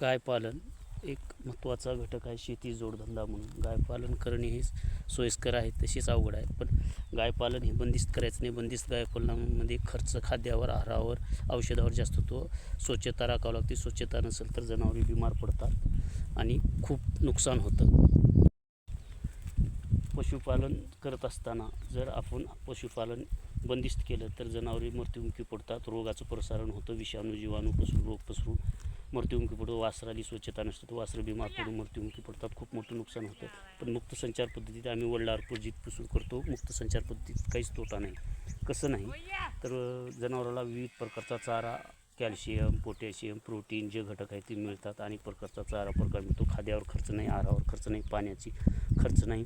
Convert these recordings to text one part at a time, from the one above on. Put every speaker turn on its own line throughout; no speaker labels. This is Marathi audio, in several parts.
गाय पालन एक महत्त्वाचा घटक आहे शेती जोडधंदा म्हणून. गाय पालन करणे हे सोयीस्कर आहे तशीच अवघड आहे. पण गाय पालन हे बंदिस्त करायचं नाही. बंदिस्त गाय पालनामध्ये खर्च खाद्यावर आहारावर औषधावर जास्त होतो स्वच्छता राखावं लागते. स्वच्छता नसेल तर जनावरे बिमार पडतात आणि खूप नुकसान होतं. पशुपालन करत असताना जर आपण पशुपालन बंदिस्त केलं तर जनावरे मृत्युमुखी पडतात. रोगाचं प्रसारण होतं. विषाणू जीवाणू पसरून रोग पसरून मृत्युमुखी पडतो वासराली स्वच्छता नसतं तर वासरं बिमार पडून मृत्युमुखी पडतात. खूप मोठं नुकसान होतं. पण मुक्त संचार पद्धतीत आम्ही वडलारपूर पुरजीत पुसून करतो. मुक्त संचार पद्धतीत काहीच तोटा नाही. कसं नाही तर जनावराला विविध प्रकारचा चारा कॅल्शियम पोटॅशियम प्रोटीन जे घटक आहेत ते मिळतात. आणि प्रकारचा चारा प्रकार मिळतो. खाद्यावर खर्च नाही आहारावर खर्च नाही पाण्याची खर्च नाही.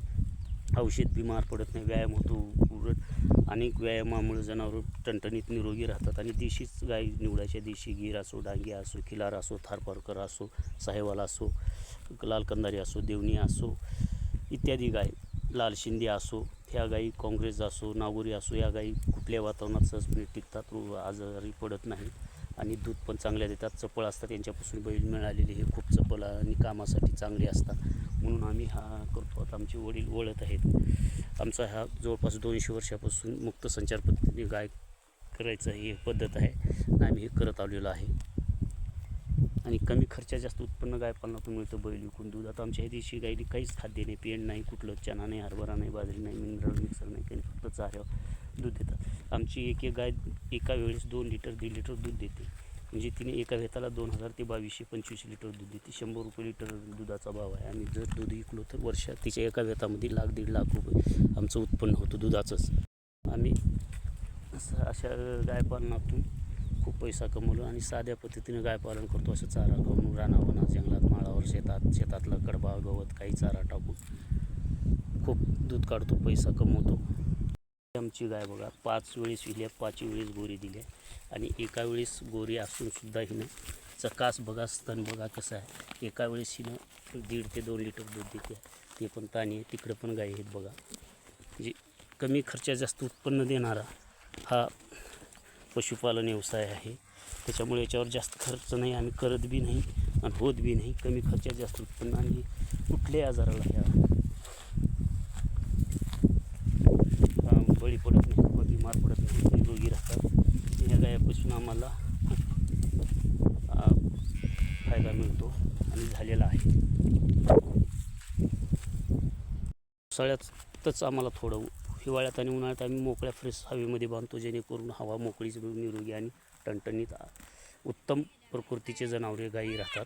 औषध बिमार पडत नाही व्यायाम होतो उलट अनेक व्यायामामुळे जनावरं टणटणीत निरोगी राहतात आणि देशीच गाय निवडायच्या देशी गीर असो डांगी असो खिलार असो थारपारकर असो साहेवाला असो लाल कंदारी असो देवणी असो इत्यादी गाय लाल शिंदे असो ह्या गायी काँग्रेस असो नागोरी असो या गायी कुठल्या वातावरणात सहजपणे टिकतात रो आजारी पडत नाही आणि दूध पण चांगल्या देतात चपळ असतात यांच्यापासून बैल मिळालेले हे खूप चपळ आणि कामासाठी चांगले असतात. म्हणून आम्ही हा करतो. आता आमचे वडील वळत आहेत. आमचा हा जवळपास दोनशे वर्षापासून मुक्त संचार पद्धतीने गाय करायचं ही एक पद्धत आहे आणि आम्ही हे करत आलेलो आहे. आणि कमी खर्चात जास्त उत्पन्न गाय पालनातून मिळतं बैल विकून दूध. आता आमच्या ह्या दिवशी गायली काहीच खाद्य नाही पेंड नाही कुठलं चना नाही हरभरा नाही बाजरी नाही मिनरल मिक्सर नाही काही फक्त चाऱ्यावर दूध देतात. आमची एक एक गाय एका वेळेस दोन लिटर दीड लिटर दूध देते. म्हणजे तिने एका वेताला दोन हजार ते बावीसशे पंचवीसशे लिटर दूध देते शंभर रुपये लिटर दुधाचा भाव आहे. आणि जर दूध विकलो तर वर्षात तिच्या एका वेतामध्ये लाख दीड लाख रुपये आमचं उत्पन्न होतं दुधाचंच. आम्ही असं अशा गाय पालनातून खूप पैसा कमवलो आणि साध्या पद्धतीने गाय पालन करतो. असं चारा करून रानावना जंगलात माळावर शेतात शेतातला कडबा गवत काही चारा टाकून खूप दूध काढतो पैसा कमवतो. आमची गाय बघा पाच वेळेस विल्या पाच वेळेस गोरी दिल्या आणि एका वेळेस गोरी असूनसुद्धा हिनं चकास बघा स्तन बघा कसं आहे. एका वेळेस हिनं दीड ते दोन लिटर दूध देते. ते पण ताणी आहे तिकडं पण गाय आहेत बघा. म्हणजे कमी खर्चात जास्त उत्पन्न देणारा हा पशुपालन व्यवसाय आहे. त्याच्यामुळे याच्यावर जास्त खर्च नाही आम्ही करत बी नाही आणि होत बी नाही. कमी खर्चात जास्त उत्पन्न आणि कुठल्याही आजाराला ह्या अं, बळी पडत नाही किंवा बिमार पडत नाही निरोगी राहतात या गायापासून आम्हाला खूप अं, फायदा मिळतो आणि झालेला आहे. पावसाळ्यातच आम्हाला थोडं हिवाळ्यात आणि उन्हाळ्यात आम्ही मोकळ्या फ्रेश हवेमध्ये बांधतो जेणेकरून हवा मोकळीच निरोगी आणि टणटणीत उत्तम प्रकृतीचे जनावरे गायी राहतात.